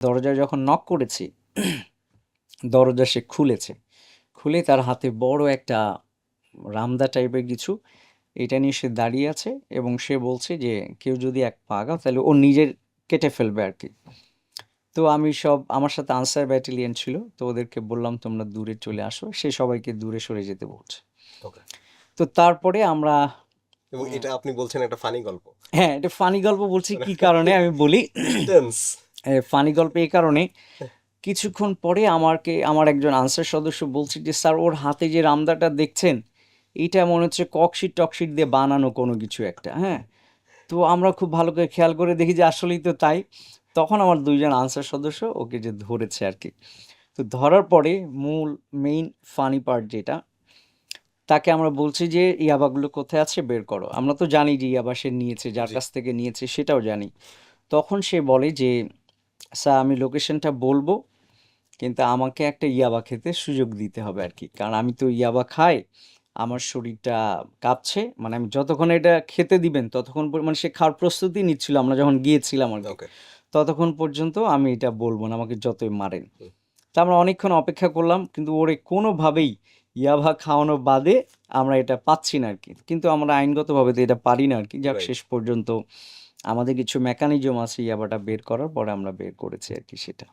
দরজা যখন নক করেছি দরজা সে খুলেছে। খুলে তার হাতে বড় একটা রামদা টাইপের কিছু এটা নিয়ে সে দাঁড়িয়ে আছে এবং সে বলছে যে কেউ যদি এক পাগা তাহলে ও নিজের কেটে ফেলবে আর কি তো আমি সব আমার সাথে আনসার ব্যাটালিয়ন ছিল তো ওদেরকে বললাম তোমরা দূরে চলে আসো। সে সবাইকে দূরে সরে যেতে বলছে। তো তারপরে আমরা এবং এটা আপনি বলছেন একটা ফানি গল্প। হ্যাঁ এটা ফানি গল্প বলছি কি কারণে আমি বলি টেন্স ফানি গল্প এই কারণে কিছুক্ষণ পরে আমাকে আমার একজন আনসার সদস্য বলছে যে স্যার ওর হাতে যে রামদাটা দেখছেন এটা মনে হচ্ছে ককশিট টকশিট দিয়ে বানানো কোনো কিছু একটা। হ্যাঁ? তো আমরা খুব ভালো করে খেয়াল করে দেখি যে আসলেই তো তাই। তখন আমার দুইজন আনসার সদস্য ওকে যে ধরেছে আর কি তো ধরার পরে মূল মেইন ফানি পার্ট যেটা তাকে আমরা বলছি যে ইয়াবাগুলো কোথায় আছে বের করো। আমরা তো জানি যে ইয়াবা সে নিয়েছে যার কাছ থেকে নিয়েছে সেটাও জানি। তখন সে বলে যে স্যার আমি লোকেশনটা বলব কিন্তু আমাকে একটা ইয়াবা খেতে সুযোগ দিতে হবে আর কি। কারণ আমি তো ইয়াবা খাই আমার শরীরটা কাঁপছে মানে আমি যতক্ষণ এটা খেতে দিবেন ততক্ষণ মানে সে খাওয়ার প্রস্তুতি নিচ্ছিল আমরা যখন গিয়েছিলাম আর ওকে ততক্ষণ পর্যন্ত আমি এটা বলব না আমাকে যতই মারেন। তা আমরা অনেকক্ষণ অপেক্ষা করলাম কিন্তু ওরে কোনোভাবেই ইয়াবা খাওয়ানো বাদে আমরা এটা পাচ্ছি না আর কি। কিন্তু আমরা আইনগতভাবে তো এটা পারি না আর কি যাক শেষ পর্যন্ত আমাদের কিছু মেকানিজম আছে ইয়াবাটা বের করার পরে আমরা বের করেছি আর কি সেটা।